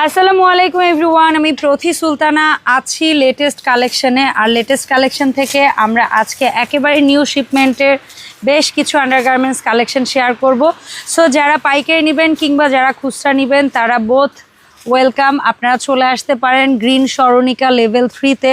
আসসালামু আলাইকুম এভরিওয়ান, আমি প্রথি সুলতানা আছি লেটেস্ট কালেকশনে আর লেটেস্ট কালেকশন থেকে আমরা আজকে একেবারে নিউ শিপমেন্টের বেশ কিছু আন্ডারগার্মেন্টস কালেকশন শেয়ার করব। সো যারা পাইকারি নেবেন কিংবা যারা খুচরা নেবেন, তারা বোথ ওয়েলকাম আপনারা চলে আসতে পারেন গ্রিন সরণিকা লেভেল থ্রিতে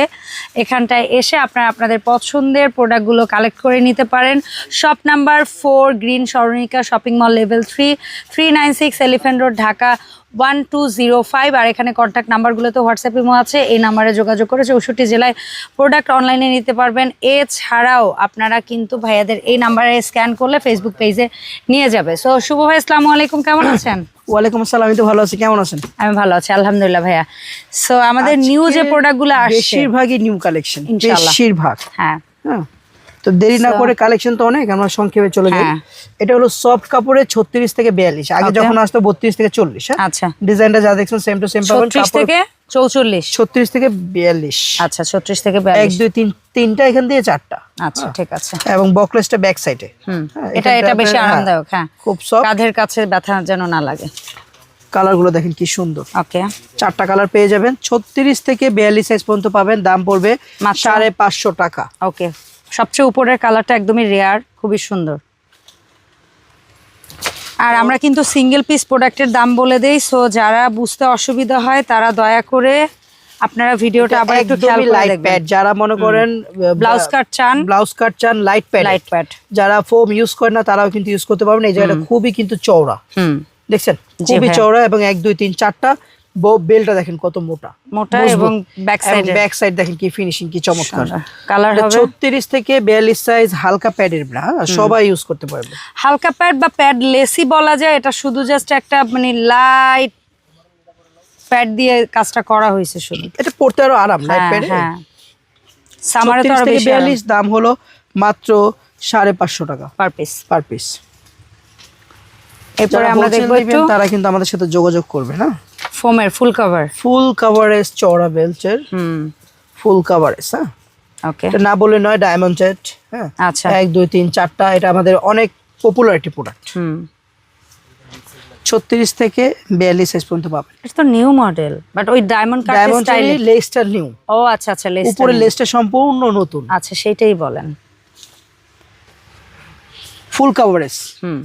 এখানটায় এসে আপনারা আপনাদের পছন্দের প্রোডাক্টগুলো কালেক্ট করে নিতে পারেন। Shop number four green সরণিকা shopping mall level three three nine six elephant road Dhaka one two zero five আর এখানে কন্ট্যাক্ট নাম্বারগুলোতে হোয়াটসঅ্যাপ ইমো আছে এই নাম্বারে যোগাযোগ করে চৌষট্টি জেলায় প্রোডাক্ট অনলাইনে নিতে পারবেন। এছাড়াও আপনারা কিন্তু ভাইয়াদের এই নাম্বারে স্ক্যান করলে ফেসবুক পেজে নিয়ে যাবে। সো শুভ ভাই আসসালামু আলাইকুম কেমন আছেন? ওয়ালাইকুম আসসালাম আমি তো ভালো আছি কেমন আছেন? আমি ভালো আছি আলহামদুলিল্লাহ ভাইয়া। সো আমাদের নিউ যে প্রোডাক্টগুলো আসছে বেশিরভাগই নিউ কালেকশন। বেশিরভাগ। হ্যাঁ। হ্যাঁ। তো দেরি না করে কালেকশন তো অনেক আমরা সংক্ষেপে চলে যাই। হ্যাঁ। এটা হলো সফট কাপড়ের ছত্রিশ থেকে বিয়াল্লিশ আগে যখন আসতো বত্রিশ থেকে চল্লিশ হ্যাঁ? আচ্ছা। ডিজাইনটা যা দেখছেন সেম টু সেম পাবেন থেকে চৌচল্লিশ। ছত্রিশ থেকে বিয়াল্লিশ। আচ্ছা ছত্রিশ থেকে এক দুই তিন তিনটা এখান দিয়ে চারটা। আচ্ছা ঠিক আছে। এবং বকলেসটা ব্যাক সাইডে এটা এটা বেশি আরামদায়ক হ্যাঁ। খুব সফট কাঁধের কাছে ব্যথা যেন না লাগে। কালারগুলো দেখেন কি সুন্দর। ওকে চারটা কালার পেয়ে যাবেন। ছত্রিশ থেকে বিয়াল্লিশ সাইজ পর্যন্ত পাবেন দাম পড়বে? সাড়ে পাঁচশো টাকা। ওকে সবচেয়ে উপরের কালারটা একদমই রেয়ার খুবই সুন্দর। আর আমরা কিন্তু সিঙ্গেল পিস প্রোডাক্টের দাম বলে দেই সো যারা বুঝতে অসুবিধা হয় তারা দয়া করে আপনারা ভিডিওটা আবার একটু খেয়াল করে দেখবেন। প্যাড যারা মনে করেন ব্লাউজ কাট চান। ব্লাউজ কাট চান লাইট প্যাড লাইট প্যাড যারা ফোম ইউজ করেন না তারাও কিন্তু ইউজ করতে পারবেন। এই জায়গাটা খুবই কিন্তু চওড়া। হুম। দেখছেন? খুবই চওড়া এবং এক দুই তিন চারটা। বেলটা দেখেন কত মোটা। মোটা এবং ব্যাক সাইড দেখেন কি ফিনিশিং কি চমৎকার। কালার হবে? ছত্রিশ থেকে বিয়াল্লিশ সাইজ হালকা প্যাডের ব্রা হ্যাঁ, সবাই ইউজ করতে পারবে। হালকা প্যাড বা প্যাড লেসি বলা যায় এটা শুধু জাস্ট একটা মানে লাইট প্যাড দিয়ে কাজটা করা হয়েছে শুধু। এটা পড়তে আরও আরাম লাইট হ্যাঁ প্যাডে হ্যাঁ। সামারে তো আরও বেশি বিয়াল্লিশ দাম হলো মাত্র সাড়ে পাঁচশো টাকা। পার পিস পার পিস এরপরে আমরা দেখব একটু তারা কিন্তু আমাদের সাথে যোগাযোগ করবে না ফোমের ফুল কভার ফুল কাভারেজ চওড়া বেলচের হুম। ফুল কাভারেজ হ্যাঁ? ওকে এটা না বলে নয় ডায়মন্ড সেট হ্যাঁ? আচ্ছা। এক দুই তিন চারটা এটা আমাদের অনেক পপুলার একটি প্রোডাক্ট হুম। ছত্রিশ থেকে বিয়াল্লিশ সাইজ পর্যন্ত পাবেন। এটা তো নিউ মডেল বাট ওই ডায়মন্ড কাট ডায়মন্ড স্টাইলে লেসটার নিউ ও আচ্ছা আচ্ছা লেস উপরে লেসটা সম্পূর্ণ নতুন। আচ্ছা সেটাই বলেন। ফুল কাভারেজ হুম।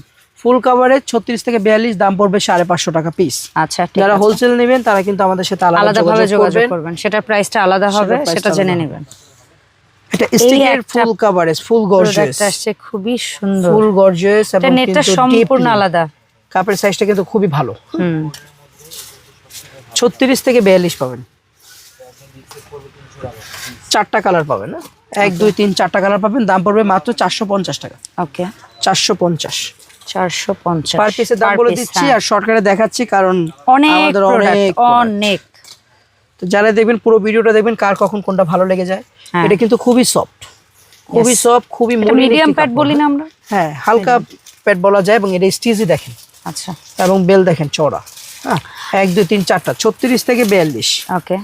ফুল কাভারেজ ছত্রিশ থেকে বিয়াল্লিশ দাম পড়বে সাড়ে পাঁচশো টাকা পিস আচ্ছা যারা হোলসেল নেবেন তারা কিন্তু আমাদের সাথে আলাদা আলাদাভাবে যোগাযোগ করবেন। সেটার প্রাইসটা আলাদা হবে সেটা জেনে নেবেন। এটা স্টিকের ফুল কাভারেজ ফুল গর্জিয়াস আসছে খুবই সুন্দর। ফুল গর্জিয়াস এবং নেটটা সম্পূর্ণ আলাদা। কাপের সাইজটা কিন্তু খুবই ভালো। হুম। ছত্রিশ থেকে বিয়াল্লিশ পাবেন। চারটা কালার পাবেন না? এক দুই তিন চারটা কালার পাবেন। দাম পড়বে মাত্র চারশো পঞ্চাশ টাকা। ওকে চারশো পঞ্চাশ। চারশো পঞ্চাশ পার পিসের দাম বলে দিচ্ছি আর শর্টকাটে দেখাচ্ছি কারণ হ্যাঁ। অনেক অনেক। তো যারা দেখবেন পুরো ভিডিওটা দেখবেন কার কখন কোনটা ভালো লেগে যায় হ্যাঁ। এটা কিন্তু খুবই সফট খুবই সফট খুবই মিডিয়াম প্যাড বলি না। আমরা? হ্যাঁ হালকা প্যাড বলা যায় এবং এটা দেখেন। আচ্ছা। এবং বেল দেখেন চড়া হ্যাঁ এক দুই তিন চারটা ছত্রিশ থেকে বিয়াল্লিশ। ওকে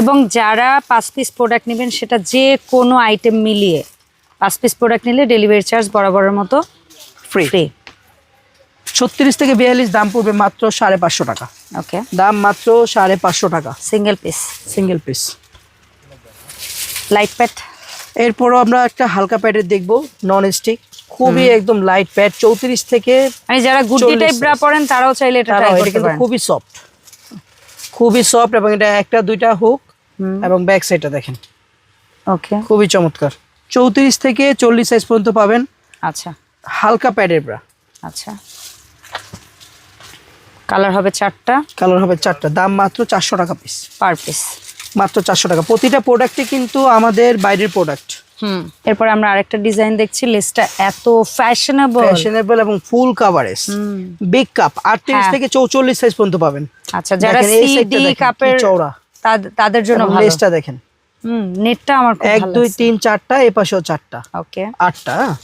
এবং যারা পাঁচ পিস প্রোডাক্ট নেবেন সেটা যে কোনো আইটেম মিলিয়ে পাঁচ পিস প্রোডাক্ট নিলে ডেলিভারি চার্জ বরাবরের মতো ফ্রি ফ্রি ছত্রিশ থেকে বিয়াল্লিশ দাম পড়বে মাত্র সাড়ে পাঁচশো টাকা। ওকে দাম মাত্র সাড়ে পাঁচশো টাকা। Single piece single piece light pad এরপরও আমরা একটা হালকা প্যাডের দেখব নন স্টিক খুবই একদম লাইট প্যাড চৌত্রিশ থেকে মানে যারা 40 টাইপ ব্রা পরেন তারাও চাইলে এটা ট্রাই করতে পারেন। খুবই সফট খুবই সফট এবং এটা একটা দুইটা হুক এবং ব্যাক সাইডটা দেখেন। ওকে খুবই চমৎকার। চৌত্রিশ থেকে চল্লিশ সাইজ পর্যন্ত পাবেন। আচ্ছা। হালকা প্যাডের ব্রা আচ্ছা। কালার হবে চারটা। কালার হবে চারটা। দাম মাত্র চারশো টাকা পিস পার পিস মাত্র চারশো টাকা। প্রতিটা প্রোডাক্টে কিন্তু আমাদের বাইরের প্রোডাক্ট হুম। এরপরে আমরা আরেকটা ডিজাইন দেখছি। লেসটা এত ফ্যাশনেবল ফ্যাশনেবল এবং ফুল কাভারেজ বিগ কাপ আটত্রিশ হ্যাঁ। থেকে চৌচল্লিশ সাইজ পর্যন্ত পাবেন। আচ্ছা যারা সিডি কাপের চওড়া। তাদের জন্য ভালো। লেসটা দেখেন। হুম নেটটা আমার খুব ভালো দুই তিন চারটা এ পাশেও চারটা। ওকে আটটা হ্যাঁ?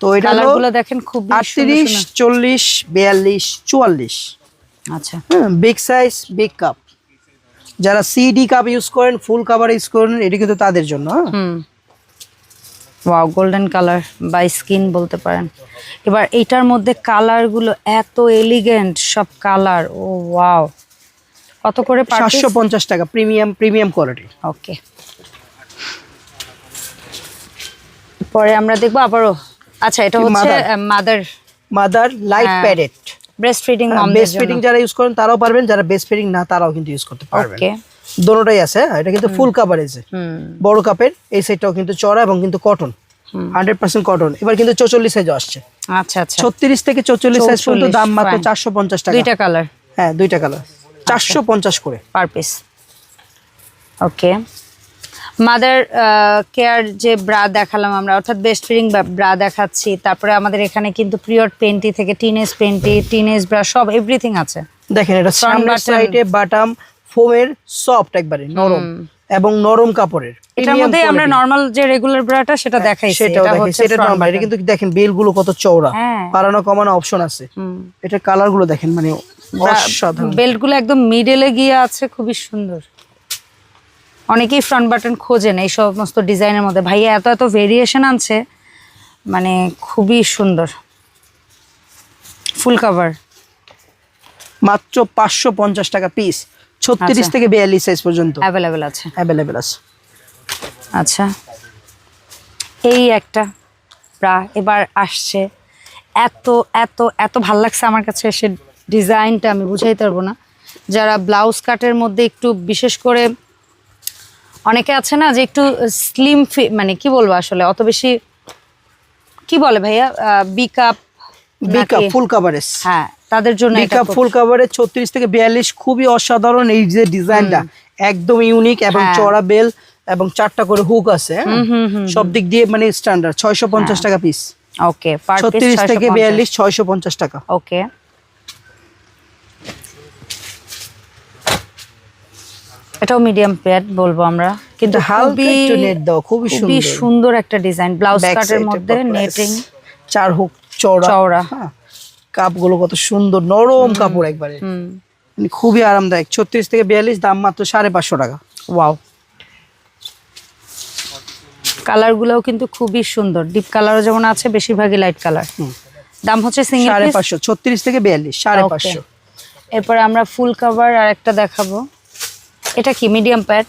তো এটা হলো দেখেন খুব আটত্রিশ চল্লিশ বিয়াল্লিশ চুয়াল্লিশ। আচ্ছা। বিগ সাইজ বিগ কাপ যারা সিডি কাপ ইউজ করেন ফুল কাভার ইউজ করেন এটি কিন্তু তাদের জন্য হ্যাঁ? হুম। Wow golden colour by skin বলতে পারেন। এবার এটার মধ্যে কালারগুলো এত এলিগেন্ট সব কালার ও ওয়াও কত করে সাতশো পঞ্চাশ টাকা প্রিমিয়াম প্রিমিয়াম কোয়ালিটি ওকে পরে আমরা দেখব আবারও আচ্ছা এটা হচ্ছে mother mother light padded breast feeding best fitting যারা ইউজ করেন তারাও পারবেন যারা বেস্ট ফিটিং না তারাও কিন্তু ইউজ করতে পারবেন। দোনোটাই আছে হ্যাঁ? এটা কিন্তু ফুল কাভারেজ বড় কাপের এই সাইডটাও কিন্তু চড়া এবং কিন্তু কটন হান্ড্রেড পার্সেন্ট কটন এবার কিন্তু চৌচল্লিশ সাইজ আসছে। আচ্ছা আচ্ছা। ছত্রিশ থেকে চৌচল্লিশ সাইজ পর্যন্ত দাম মাত্র চারশো পঞ্চাশ টাকা। দুইটা কালার হ্যাঁ দুইটা কালার চারশো পঞ্চাশ করে। Per piece okay mother care যে ব্রা দেখালাম আমরা অর্থাৎ বেস্ট ফিডিং ব্রা দেখাচ্ছি। তারপরে আমাদের এখানে কিন্তু পিরিয়ড পেন্টি থেকে টিনেজ পেন্টি টিনেজ ব্রা সব এভরিথিং আছে। দেখেন এটা সামনের সাইডে বাটাম ফোমের সফট একবারে নরম। এবং নরম কাপড়ের এটার মধ্যে আমরা। নর্মাল যে রেগুলার ব্রাটা সেটা দেখাইছি। সেটাও এটা হচ্ছে সেটা নরমাল এটা কিন্তু দেখেন বেলগুলো কত চওড়া। হ্যাঁ। বাড়ানো কমানো অপশন আছে। এটার কালারগুলো দেখেন মানে অসাধারণ। বেল্টগুলো একদম মিডলে গিয়ে আছে খুবই সুন্দর। অনেকেই ফ্রন্ট বাটন খোঁজেন এই সমস্ত ডিজাইনের মধ্যে। ভাইয়া এত এত ভেরিয়েশন আনছে মানে খুবই সুন্দর। ফুল কভার মাত্র পাঁচশো পঞ্চাশ টাকা পিস ছত্রিশ আচ্ছা। থেকে বিয়াল্লিশ সাইজ পর্যন্ত। অ্যাভেলেবেল আছে। অ্যাভেলেবেল আছে। আচ্ছা। এই একটা ব্রা এবার আসছে। এত এত এত ভালো লাগছে আমার কাছে সে ডিজাইনটা আমি বুঝাইতে পারব না। যারা ব্লাউজ কাটের মধ্যে একটু বিশেষ করে অনেকে আছে না যে একটু স্লিম মানে কি বলব আসলে অত বেশি কি বলে ভাইয়া? বিকাপ বিকাপ ফুল কাভারেজ হ্যাঁ তাদের জন্য বিকাপ ফুল কাভারেজ ছত্রিশ থেকে বিয়াল্লিশ খুবই অসাধারণ এই যে ডিজাইনটা। একদম ইউনিক এবং হ্যাঁ। চড়া বেল এবং চারটা করে হুক আছে হ্যাঁ? হুম, হুম, সব দিক দিয়ে মানে স্ট্যান্ডার্ড ছয়শো পঞ্চাশ টাকা পিস ওকে পার পিস ছত্রিশ থেকে বিয়াল্লিশ ছয়শো পঞ্চাশ টাকা। ওকে এটাও মিডিয়াম প্যাড বলব আমরা। কিন্তু হালকা একটু net দাও, খুবই খুবই সুন্দর। সুন্দর একটা ডিজাইন ব্লাউজ কাটের মধ্যে নেটিং চার হুক চওড়া। চওড়া। হ্যাঁ কাপগুলো কত সুন্দর নরম কাপড় একবারে। হুম। মানে খুবই আরামদায়ক ছত্রিশ থেকে বিয়াল্লিশ দাম মাত্র সাড়ে পাঁচশো টাকা। ওয়াও কালারগুলোও কিন্তু খুবই সুন্দর। ডিপ কালারও যেমন আছে বেশিরভাগই লাইট কালার দাম হচ্ছে সিঙ্গেল সাড়ে পাঁচশো ছত্রিশ থেকে বিয়াল্লিশ সাড়ে পাঁচশো। এরপর আমরা ফুল কভার আর একটা দেখাবো। এটা কি মিডিয়াম প্যাড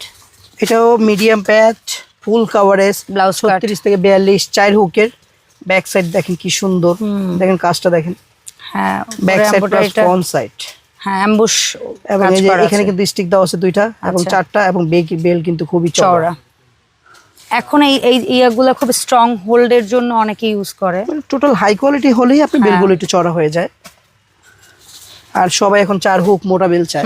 এটাও medium patch full coverage cut। ছত্রিশ থেকে বিয়াল্লিশ চার হুকের ব্যাক সাইড দেখেন কি সুন্দর। দেখেন কাজটা দেখেন। হ্যাঁ back side plus front side হ্যাঁ অ্যাম্বুশ এবং এই যে এখানে কিন্তু স্টিক দেওয়া আছে দুইটা এবং আচ্ছা। চারটা এবং বেল বেল কিন্তু খুবই চওড়া। এখন এই এই ইয়াগুলো খুব স্ট্রং হোল্ডের জন্য অনেকে ইউজ করে। টোটাল হাই কোয়ালিটি হলেই আপনি হ্যাঁ। বেলগুলো একটু চড়া হয়ে যায়। আর সবাই এখন চার হুক মোটা বেল চায়।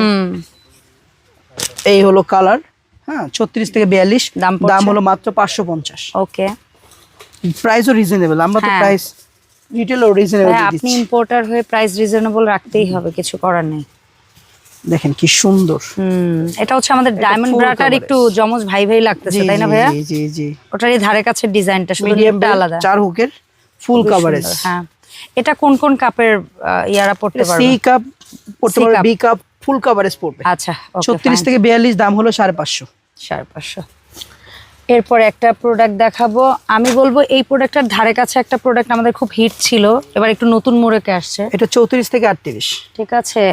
এই হলো কালার। হ্যাঁ ছত্রিশ থেকে বিয়াল্লিশ। দাম দাম হলো মাত্র পাঁচশো পঞ্চাশ। ওকে। প্রাইসও রিজনেবল আমরা তো। প্রাইস রিটেলও রিজনেবল আপনি ইম্পোর্টার হয়ে প্রাইস রিজনেবল রাখতেই হবে কিছু করার নেই। দেখেন কি সুন্দর। হুম এটা হচ্ছে আমাদের ডায়মন্ড ব্রাটার একটু জমজ ভাই ভাই লাগতেছে তাই না ভাইয়া? জি জি জি। ওটারই ধারে কাছে ডিজাইনটা শুধু নেটটা আলাদা। চার হুকের ফুল কভারেজ হ্যাঁ। এটা কোন কোন কাপের ইয়ারা পড়তে সি কাপ পড়তে পারবে বি কাপ ফুল কাভারেজ পড়বে। আচ্ছা ছত্রিশ থেকে বিয়াল্লিশ দাম হলো সাড়ে পাঁচশো। সাড়ে পাঁচশো। এরপর একটা প্রোডাক্ট দেখাবো। আমি বলব এই প্রোডাক্টটার ধারে কাছে একটা প্রোডাক্ট আমাদের খুব হিট ছিল এবার একটু নতুন মোড়কে আসছে। এটা চৌত্রিশ থেকে আটত্রিশ। ঠিক আছে।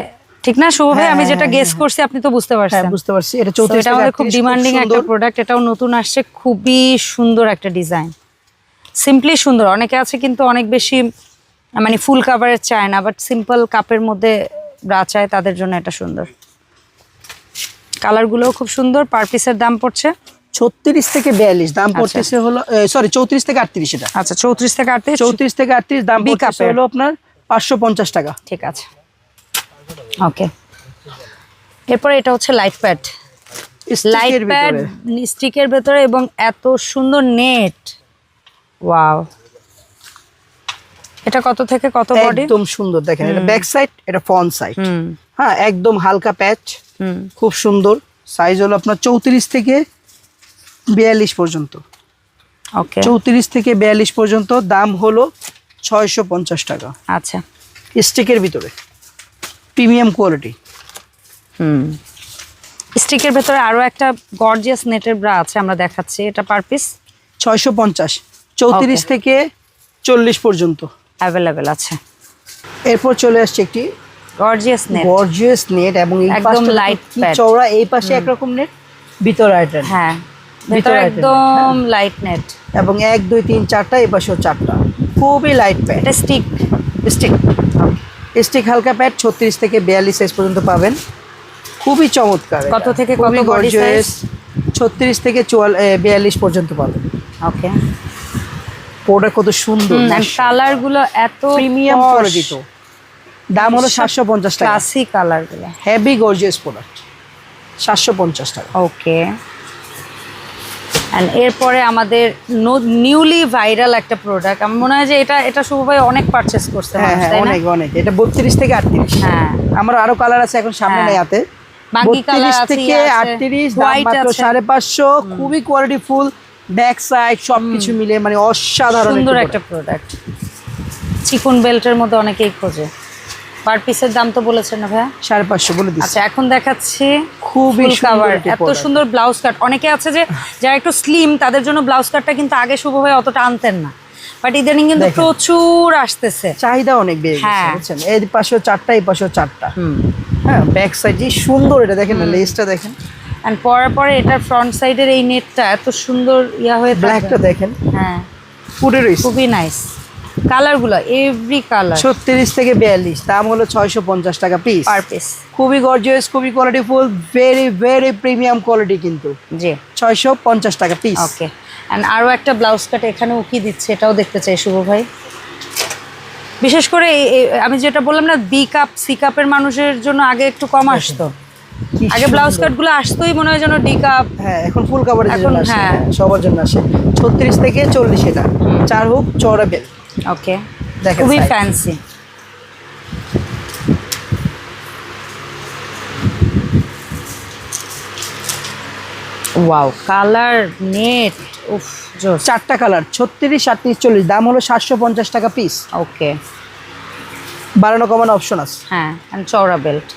ঠিক না শুভ ভাই? হ্যাঁ, আমি হ্যাঁ, যেটা গেস করছি আপনি তো বুঝতে হ্যাঁ পারছেন বুঝতে পারছি। এটা চৌত্রিশ এটা আমাদের খুব ডিমান্ডিং একটা প্রোডাক্ট এটাও নতুন আসছে খুবই সুন্দর একটা ডিজাইন সিম্পলি সুন্দর। অনেকে আছে কিন্তু অনেক বেশি মানে ফুল কাভারের চায় না বাট সিম্পল কাপের মধ্যে ব্রা চায় তাদের জন্য এটা সুন্দর। কালারগুলোও খুব সুন্দর পার পিসের দাম পড়ছে। ছত্রিশ থেকে বিয়াল্লিশ দাম পড়তেছে হলো সরি চৌত্রিশ থেকে আটত্রিশ এটা। আচ্ছা চৌত্রিশ থেকে আটত্রিশ। চৌত্রিশ থেকে আটত্রিশ দাম পড়তেছে হলো আপনার পাঁচশো পঞ্চাশ টাকা। ঠিক আছে। ওকে। এরপরে এটা হচ্ছে লাইট প্যাড লাইট প্যাড স্টিকের ভেতরে। এবং এত সুন্দর নেট ওয়াও এটা কত থেকে কত বডি একদম সুন্দর দেখেন এটা ব্যাক সাইড এটা ফ্রন্ট সাইড হ্যাঁ একদম হালকা প্যাচ খুব সুন্দর। সাইজ হলো আপনার চৌত্রিশ থেকে বিয়াল্লিশ পর্যন্ত। ওকে চৌত্রিশ থেকে বিয়াল্লিশ পর্যন্ত দাম হলো ছয়শো পঞ্চাশ টাকা। আচ্ছা। স্টিকের ভিতরে। প্রিমিয়াম কোয়ালিটি হুম। স্টিকের ভেতরে আরও একটা গর্জিয়াস নেটের ব্রা আছে আমরা দেখাচ্ছি। এটা পার পিস ছয়শো পঞ্চাশ। চৌত্রিশ থেকে চল্লিশ পর্যন্ত। অ্যাভেলেবেল আছে। এরপর চলে আসছে একটি গর্জিয়াস নেট গর্জিয়াস নেট এবং এই একদম লাইট। চওড়া এই পাশে একরকম নেট ভিতর net। হ্যাঁ ভিতরে item, একদম লাইট নেট এবং এক দুই তিন চারটা এই পাশেও চারটা। খুবই লাইট প্যাড এটা স্টিক স্টিক স্টিক হালকা প্যাড ছত্রিশ থেকে বিয়াল্লিশ সাইজ পর্যন্ত পাবেন। খুবই চমৎকার কত থেকে কত gorgeous। ছত্রিশ থেকে চুয়াল বিয়াল্লিশ পর্যন্ত পাবেন। ওকে প্রোডাক্ট কত সুন্দর কালারগুলো এত প্রিমিয়াম কোয়ালিটি তো দাম হলো সাতশো পঞ্চাশ টাকা। ক্লাসি কালারগুলো। হেভি গর্জিয়াস প্রোডাক্ট সাতশো পঞ্চাশ টাকা। ওকে এরপরে আমাদের নিউলি ভাইরাল একটা প্রোডাক্ট আমার মনে হয় যে এটা এটা শুভ ভাই অনেক পারচেস করছে হ্যাঁ হ্যাঁ অনেক অনেক। এটা বত্রিশ থেকে আটত্রিশ। হ্যাঁ। আমার আরও কালার আছে এখন সামনে হ্যাঁ। নেই হাতে। বত্রিশ থেকে ইয়ে আটত্রিশ দাম মাত্র আছে। সাড়ে পাঁচশো। খুবই কোয়ালিটি ফুল ব্যাক সাইড সবকিছু মিলে মানে অসাধারণ সুন্দর একটা প্রোডাক্ট চিকন বেল্টের মধ্যে অনেকেই খোঁজে। পার পিসের দাম তো বলেছেন না ভাইয়া। সাড়ে পাঁচশো বলে দিচ্ছি। আচ্ছা এখন দেখাচ্ছি খুবই কাভার এত সুন্দর ব্লাউজ কাট অনেকে আছে যে যারা একটু স্লিম তাদের জন্য ব্লাউজ কাটটা কিন্তু আগে শুভ হয়ে অতটা আনতেন না। বাট ইদানিং কিন্তু প্রচুর আসতেছে। চাহিদা অনেক বেড়ে গেছে হ্যাঁ। বুঝছেন? এই পাশেও চারটা এই পাশেও চারটা। হুম। হ্যাঁ ব্যাক সাইড যে সুন্দর এটা। দেখেন না লেসটা দেখেন। অ্যান্ড পরার পরে এটার ফ্রন্ট সাইডের এই নেটটা এত সুন্দর ইয়া হয়ে ব্ল্যাকটা দেখেন। হ্যাঁ। পুরে রয়েছে খুবই নাইস কালারগুলো এভরি কালার ছত্রিশ থেকে বিয়াল্লিশ দাম হলো ছয়শো পঞ্চাশ টাকা পিস পার পিস খুবই গর্জিয়াস খুবই quality full very very premium quality কিন্তু। জি। ছয়শো পঞ্চাশ টাকা পিস ওকে অ্যান্ড আরও একটা ব্লাউজ কাট এখানে উকি দিচ্ছে এটাও দেখতে চাই শুভ ভাই। বিশেষ করে আমি যেটা বললাম না বি কাপ সি কাপের মানুষের জন্য আগে একটু কম আসতো। আগে ব্লাউজ কাটগুলো আসতোই মনে হয় যেন ডি কাপ হ্যাঁ এখন ফুল কাভারের এখন জন্য আসে হ্যাঁ। সবার জন্য আসে। ছত্রিশ থেকে চল্লিশ এটা। চার হুক চওড়া বেল ওকে দেখেন খুবই ফ্যান্সি ওয়াও কালার নেট উফ চারটা কালার ছত্রিশ আটত্রিশ চল্লিশ। দাম হলো সাতশো পঞ্চাশ টাকা পিস ওকে বাড়ানো কমানো অপশন আছে। হ্যাঁ চওড়া বেল্ট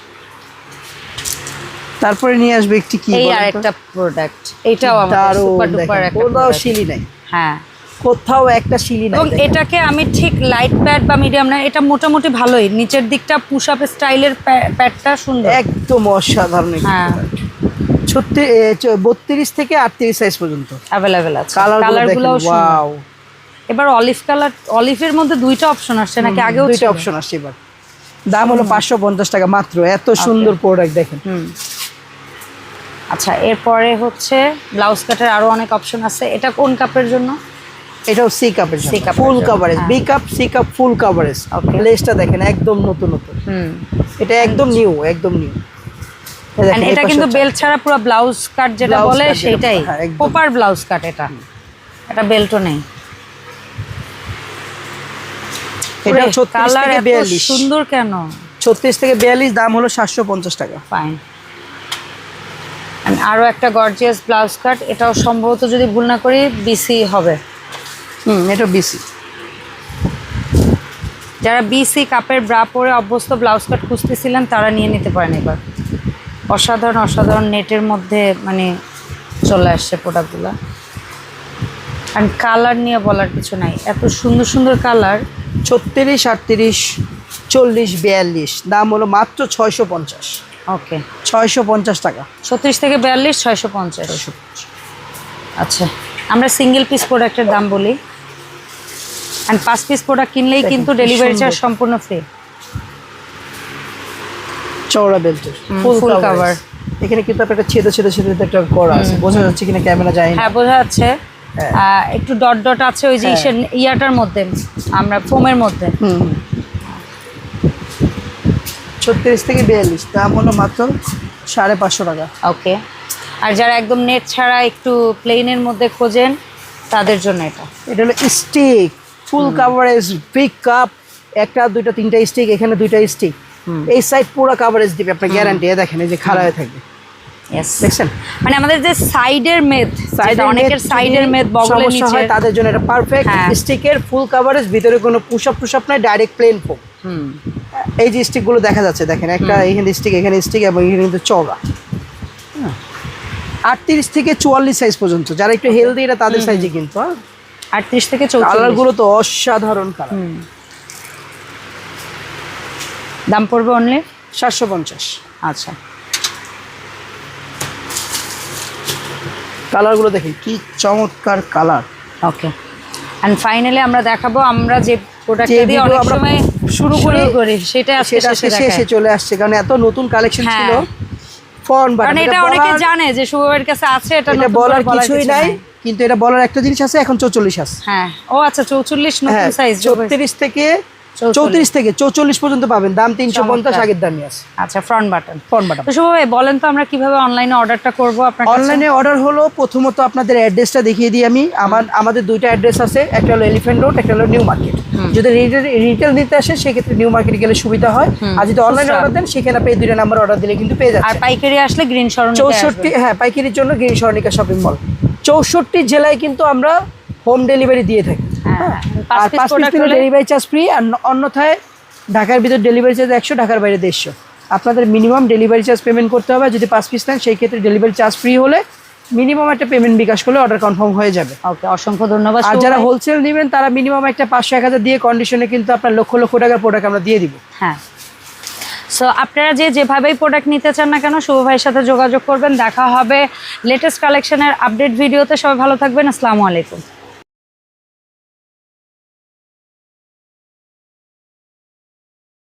তারপরে নিয়ে আসবে একটি কি এই? আরেকটা প্রোডাক্ট এটাও আমাদের সুপার ডুপার একটা কোথাও শিলি নাই। হ্যাঁ। কোথাও একটা শিলি নাই এবং এটাকে আমি ঠিক লাইট প্যাড বা মিডিয়াম না এটা মোটামুটি ভালোই। নিচের দিকটা পুশ আপ স্টাইলের প্যাডটা সুন্দর। একদম অসাধারণ হ্যাঁ। ছত্রিশ বত্রিশ থেকে আটত্রিশ সাইজ পর্যন্ত। অ্যাভেলেবেল আছে। কালার কালারগুলোও গুলো ওয়াও এবার অলিভ কালার অলিভের মধ্যে দুইটা অপশন আসছে নাকি? আগেও দুইটা অপশন আসছে এবার। দাম হলো পাঁচশো পঞ্চাশ টাকা মাত্র। এত সুন্দর প্রোডাক্ট দেখেন। হুম। আচ্ছা এরপরে হচ্ছে ব্লাউজ কাটের আরও অনেক অপশন আছে। এটা কোন কাপের জন্য? এটাও সি কাপের C cup full coverage. B cup C cup full coverage. লেসটা দেখেন একদম নতুন নতুন। হুম। এটা একদম নিউ একদম নিউ এটা কিন্তু বেল্ট ছাড়া পুরো ব্লাউজ কাট যেটা বলে সেটাই। প্রপার ব্লাউজ কাট এটা। এটা বেল্টও নেই। এটা ছত্রিশ কালার থেকে এত বিয়াল্লিশ। সুন্দর কেন? ছত্রিশ থেকে বিয়াল্লিশ দাম হলো সাতশো পঞ্চাশ টাকা। ফাইন আরও একটা গর্জিয়াস ব্লাউজ কাট এটাও সম্ভবত যদি ভুল না করি বিসি হবে। হুম এটা বিসি যারা বিসি কাপের ব্রা পরে অভ্যস্ত ব্লাউজ কাট খুঁজতেছিলেন তারা নিয়ে নিতে পারেন এবার। অসাধারণ অসাধারণ নেটের মধ্যে মানে চলে আসছে প্রোডাক্টগুলো অ্যান্ড কালার নিয়ে বলার কিছু নাই। এত সুন্দর সুন্দর কালার ছত্রিশ আটত্রিশ চল্লিশ বিয়াল্লিশ দাম হলো মাত্র ছয়শো পঞ্চাশ। ওকে। ছয়শো পঞ্চাশ টাকা। ছত্রিশ থেকে বিয়াল্লিশ ছয়শো পঞ্চাশ। আচ্ছা আমরা সিঙ্গেল পিস প্রোডাক্টের দাম বলি। অ্যান্ড পাঁচ পিস প্রোডাক্ট কিনলেই কিন্তু ডেলিভারি চার্জ সম্পূর্ণ ফ্রি চওড়া বেল্টের ফুল কাভার এখানে কিন্তু একটা ছেদে ছেদে ছেদে একটা করা আছে। বোঝা যাচ্ছে কিনা ক্যামেরা যায় হ্যাঁ বোঝা যাচ্ছে। হ্যাঁ। একটু ডট ডট আছে ওই যে হ্যাঁ। ইয়াটার মধ্যে আমরা ফোমের মধ্যে। হুম। ছত্রিশ থেকে বিয়াল্লিশ। দাম হলো মাত্র সাড়ে পাঁচশো টাকা। ওকে। আর যারা একদম নেট ছাড়া একটু প্লেনের মধ্যে খোঁজেন তাদের জন্য এটা। এটা হলো stick full coverage big cup একটা দুইটা তিনটা স্টিক এখানে দুইটা স্টিক। এই সাইড পুরো কাভারেজ দিবে আপনার গ্যারান্টি দেখেন এই যে খাড়া হয়ে থাকবে। মানে আমাদের যে সাইডের মেদ সাইডের অনেকের সাইডের মেদ সমস্যা নিচে। তাদের জন্য এটা পারফেক্ট। স্টিকের ফুল কাভারেজ ভিতরে কোনো পুশ আপ টুশ আপ নাই ডাইরেক্ট প্লেন ফোম হুম। এই যে স্টিকগুলো দেখা যাচ্ছে দেখেন একটা এখানে স্টিক এখানে স্টিক এবং এখানে কিন্তু চওড়া। আটত্রিশ থেকে চুয়াল্লিশ সাইজ পর্যন্ত যারা একটু হেলদি এটা তাদের সাইজে কিন্তু হ্যাঁ। আটত্রিশ থেকে কালারগুলো তো অসাধারণ কালার দাম পড়বে অনলি সাতশো পঞ্চাশ। আচ্ছা। কালারগুলো দেখেন কি চমৎকার কালার ওকে অ্যান্ড ফাইনালি আমরা দেখাবো আমরা যে প্রোডাক্টটা দিয়ে অনেক সময় শুরু করি, করি সেটা সেটা শেষে শেষে চলে আসছে কারণ এত নতুন কালেকশন হ্যাঁ। ছিল বাটন এটা অনেকে জানে যে শুভের কাছে আছে এটা বলার বলার কিছুই নাই কিন্তু এটা বলার একটা জিনিস আছে এখন চৌচল্লিশ আছে। হ্যাঁ। ও আচ্ছা চৌচল্লিশ নতুন হ্যাঁ সাইজ চৌত্রিশ থেকে 44 চৌত্রিশ থেকে চৌচল্লিশ পর্যন্ত পাবেন। দাম তিনশো পঞ্চাশ। আগের দামই আছে। আচ্ছা ফ্রন্ট বাটন ফন বাটন তো ভাই বলেন তো আমরা কীভাবে অনলাইনে অর্ডারটা করব আপনার অনলাইনে অর্ডার হলো প্রথমত আপনাদের অ্যাড্রেসটা দেখিয়ে দিই আমি। আমার আমাদের দুইটা অ্যাড্রেস আছে একটা হলো এলিফ্যান্ট রোড একটা হলো নিউ মার্কেট যদি রিটেল নিতে আসে সেক্ষেত্রে নিউ মার্কেটে গেলে সুবিধা হয়। আর যদি অনলাইনে অর্ডার দেন সেখানে আপনি এই দুইটা নাম্বার অর্ডার দিলে কিন্তু পেয়ে আর যাচ্ছে পাইকারি আসলে গ্রিন সরণ চৌষট্টি হ্যাঁ পাইকারির জন্য গিরি স্বর্ণিকা শপিং মল চৌষট্টি জেলায় কিন্তু আমরা হোম ডেলিভারি দিয়ে থাকি। আর পাঁচ পাঁচ পিস পিস নিলে ডেলিভারি চার্জ ফ্রি আর অন্যথায় ঢাকার ভিতর ডেলিভারি চার্জ একশো ঢাকার বাইরে দেড়শো। আপনাদের মিনিমাম ডেলিভারি চার্জ পেমেন্ট করতে হবে যদি পাঁচ পিস নেন সেই ক্ষেত্রে ডেলিভারি চার্জ ফ্রি হলে মিনিমাম একটা পেমেন্ট বিকাশ করলে অর্ডার কনফার্ম হয়ে যাবে। ওকে অসংখ্য ধন্যবাদ আর যারা হোলসেল নেবেন তারা মিনিমাম একটা পাঁচশো এক হাজার দিয়ে কন্ডিশনে কিন্তু আপনার লক্ষ লক্ষ টাকার প্রোডাক্ট আমরা দিয়ে দিব। হ্যাঁ। সো আপনারা যে যেভাবেই প্রোডাক্ট নিতে চান না কেন শুভ ভাইয়ের সাথে যোগাযোগ করবেন দেখা হবে লেটেস্ট কালেকশনের আপডেট ভিডিওতে। সবাই ভালো থাকবেন আসসালামু আলাইকুম।